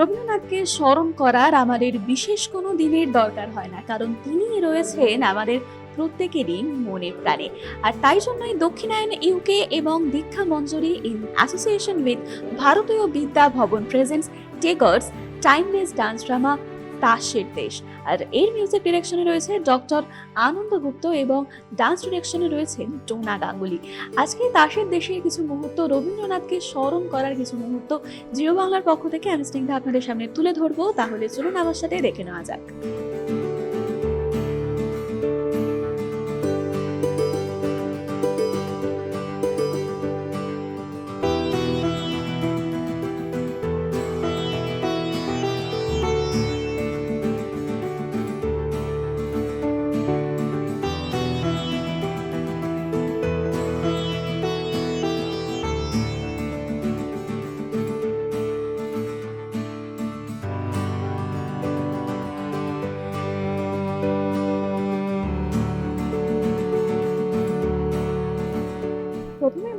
রবীন্দ্রনাথকে স্মরণ করার আমাদের বিশেষ কোনো দিনের দরকার হয় না, কারণ তিনি রয়েছেন আমাদের প্রত্যেকেরই মনে প্রাণে। আর তাই জন্যই দক্ষিণায়ন ইউকে এবং দীক্ষা মঞ্জুরি in association with Bharatiya Vidya Bhavan presents Tagore's timeless dance drama Tasher Desh. আর এর মিউজিক ডিরেকশনে রয়েছে ডক্টর আনন্দ গুপ্ত এবং ডান্স ডিরেকশনে রয়েছেন ডোনা গাঙ্গুলি। আজকে তাসের দেশের কিছু মুহূর্ত রবীন্দ্রনাথকে স্মরণ করার কিছু মুহূর্ত জিও বাংলার পক্ষ থেকে আমি স্নিগ্ধা আপনাদের সামনে তুলে ধরবো। তাহলে চলুন আমার সাথে দেখে নেওয়া যাক।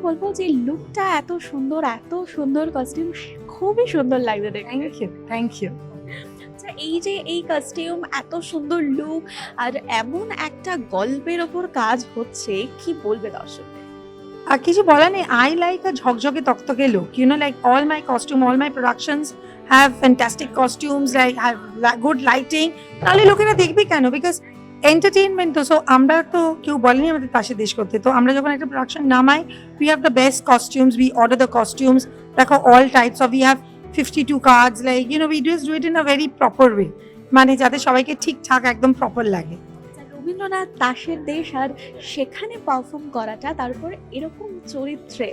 বলব যে লুকটা এত সুন্দর এত সুন্দর কস্টিউম খুবই সুন্দর লাগবে দেখতে। থ্যাংক ইউ থ্যাংক ইউ এই যে এই কস্টিউম এত সুন্দর লুক আর এমন একটা গল্পের ওপর কাজ হচ্ছে কি বলবে দর্শক? আর কিছু বলার নেই আই লাইক আ ঝকঝকে তকতকে look you know like all my costume all my productions have fantastic costumes like have good lighting তাহলে লোকেরা দেখবে কেন? বিকজ এন্টারটেনমেন্ট তো সো আমরা তো কেউ বলেনি আমাদের পাশে দেশ করতে। তো আমরা যখন একটা প্রোডাকশন নামাই we have the best costumes we order the costumes দেখো all types of we have fifty two cards like you know we do do it in a very proper way মানে যাতে সবাইকে ঠিকঠাক একদম প্রপার লাগে। আচ্ছা, রবীন্দ্রনাথ তাসের দেশ আর সেখানে পারফর্ম করাটা তারপর এরকম চরিত্রে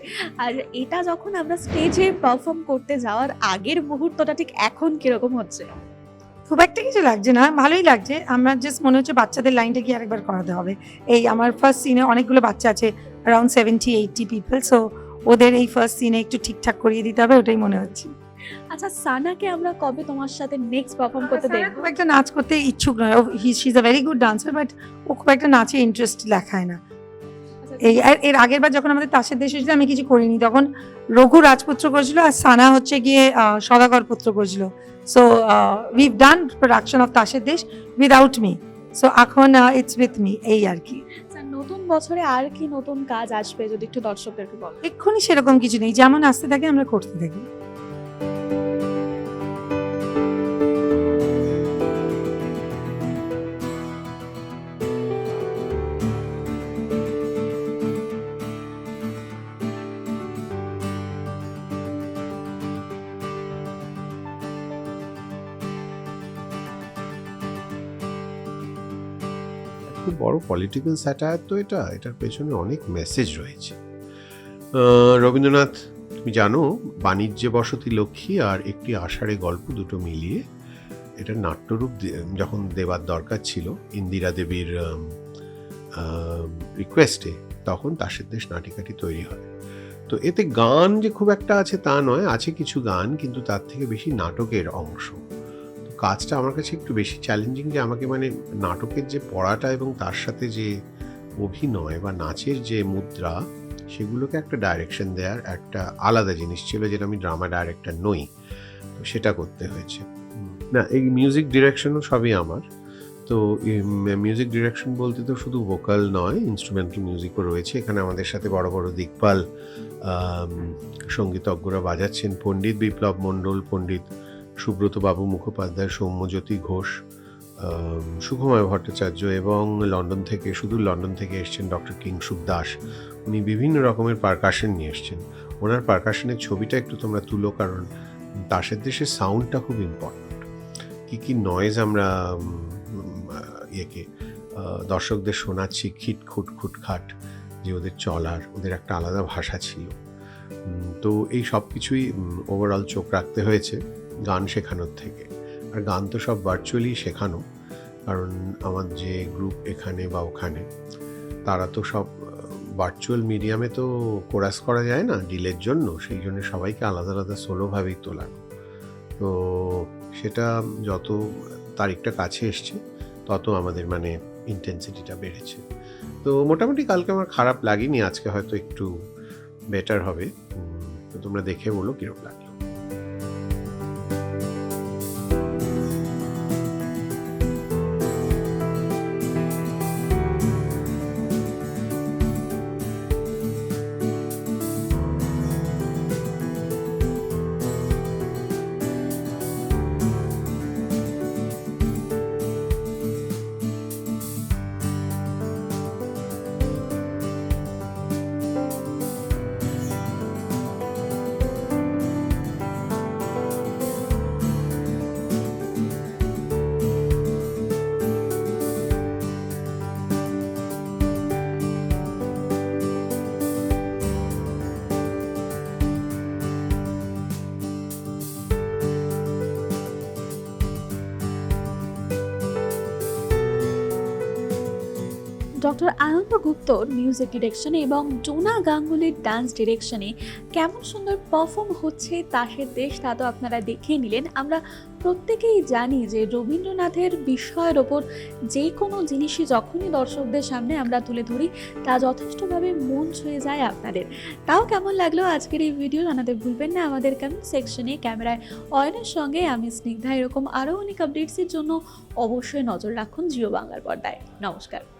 আর এটা যখন আমরা স্টেজে পারফর্ম করতে যাওয়ার আগের মুহূর্তটা ঠিক এখন কীরকম হচ্ছে? খুব একটা কিছু লাগছে না ভালোই লাগছে। আমার জাস্ট মনে হচ্ছে বাচ্চাদের লাইনটা কি আরেকবার করাতে হবে। এই আমার ফার্স্ট সিনে অনেকগুলো বাচ্চা আছে around seventy eighty people so ওদের এই ফার্স্ট সিনে একটু ঠিকঠাক করিয়ে দিতে হবে ওটাই মনে হচ্ছে। আচ্ছা সানাকে আমরা কবে তোমার সাথে নেক্সট পারফর্ম করতে দেখব? খুব একটা নাচ করতে ইচ্ছুক নয়। He is a very good dancer but ও খুব একটা নাচে ইন্টারেস্ট দেখায় না। এই আর এর আগের বার যখন আমাদের তাসের দেশে ছিল আমি কিছু করিনি। তখন রঘু রাজপুত্র করেছিল আর সানা হচ্ছে গিয়ে সদাগর পুত্র করেছিল। So we've done production of Tasher Desh without me so এখন ইটস উইথ মি এই আর কি। আচ্ছা, নতুন বছরে আর কি নতুন কাজ আসবে যদি একটু দর্শকদেরকে বল? এক্ষুনি সেরকম কিছু নেই যেমন আসতে থাকে আমরা করতে থাকি। খুব বড় পলিটিক্যাল স্যাটায়ার তো এটা, এটার পেছনে অনেক মেসেজ রয়েছে। রবীন্দ্রনাথ, তুমি জানো বাণিজ্যে বসতি লক্ষ্মী আর একটি আষাঢ়ে গল্প দুটো মিলিয়ে এটা নাট্যরূপ যখন দেবার দরকার ছিল, ইন্দিরা দেবীর রিকোয়েস্টে তখন তাসের দেশ নাটিকাটি তৈরি হয়। তো এতে গান যে খুব একটা আছে তা নয়, আছে কিছু গান, কিন্তু তার থেকে বেশি নাটকের অংশ। কাজটা আমার কাছে একটু বেশি চ্যালেঞ্জিং যে আমাকে মানে নাটকের যে পড়াটা এবং তার সাথে যে অভিনয় বা নাচের যে মুদ্রা, সেগুলোকে একটা ডাইরেকশন দেওয়ার একটা আলাদা জিনিস ছিল যেটা আমি ড্রামা ডাইরেক্টর নই। তো সেটা করতে হয়েছে। না, এই মিউজিক ডিরেকশনও সবই আমার। তো মিউজিক ডিরেকশন বলতে তো শুধু ভোকাল নয় ইনস্ট্রুমেন্টাল মিউজিকও রয়েছে। এখানে আমাদের সাথে বড় বড় দিকপাল সঙ্গীতজ্ঞরা বাজাচ্ছেন। পণ্ডিত বিপ্লব মণ্ডল, পণ্ডিত সুব্রত বাবু মুখোপাধ্যায়, সৌম্যজ্যোতি ঘোষ সুখময় ভট্টাচার্য এবং লন্ডন থেকে, শুধু লন্ডন থেকে এসছেন ডক্টর কিংসুক দাস। উনি বিভিন্ন রকমের পারকাশন নিয়ে এসছেন। ওনার পারকাশনের ছবিটা একটু তোমরা তুলো, কারণ দাসের দেশের সাউন্ডটা খুব ইম্পর্ট্যান্ট কী কী নয়েজ আমরা ইয়েকে দর্শকদের শোনাচ্ছি, খিট খুট খুট খাট, যে ওদের চলার, ওদের একটা আলাদা ভাষা ছিল। তো এই সব কিছুই ওভারঅল চোখ রাখতে হয়েছে। গান শেখানোর থেকে। আর গান তো সব ভার্চুয়ালি শেখানো, কারণ আমার যে গ্রুপ এখানে বা ওখানে, তারা তো সব ভার্চুয়াল মিডিয়ামে তো কোরাস করা যায় না ডিলের জন্য, সেই জন্য সবাইকে আলাদা আলাদা সোলোভাবেই তোলানো। তো সেটা যত তারিখটা কাছে এসছে, তত আমাদের মানে ইন্টেন্সিটিটা বেড়েছে। তো মোটামুটি কালকে আমার খারাপ লাগেনি, আজকে হয়তো একটু বেটার হবে। তো তোমরা দেখে বলো কীরকম লাগল ডক্টর আনন্দ গুপ্তর মিউজিক ডিরেকশনে এবং ডোনা গাঙ্গুলির ডান্স ডিরেকশনে কেমন সুন্দর পারফর্ম হচ্ছে তাসের দেশ তা তো আপনারা দেখে নিলেন। আমরা প্রত্যেকেই জানি যে রবীন্দ্রনাথের বিষয়ের ওপর যে কোনো জিনিসই যখনই দর্শকদের সামনে আমরা তুলে ধরি, তা যথেষ্টভাবে মন ছুঁয়ে যায় আপনাদের। তাও কেমন লাগল আজকের এই ভিডিও জানাতে ভুলবেন না আমাদের কমেন্ট সেকশনে ক্যামেরায় অয়নের সঙ্গে আমি স্নিগ্ধা, এরকম আরও অনেক আপডেটসের জন্য অবশ্যই নজর রাখুন জিও বাংলার পর্দায়। নমস্কার।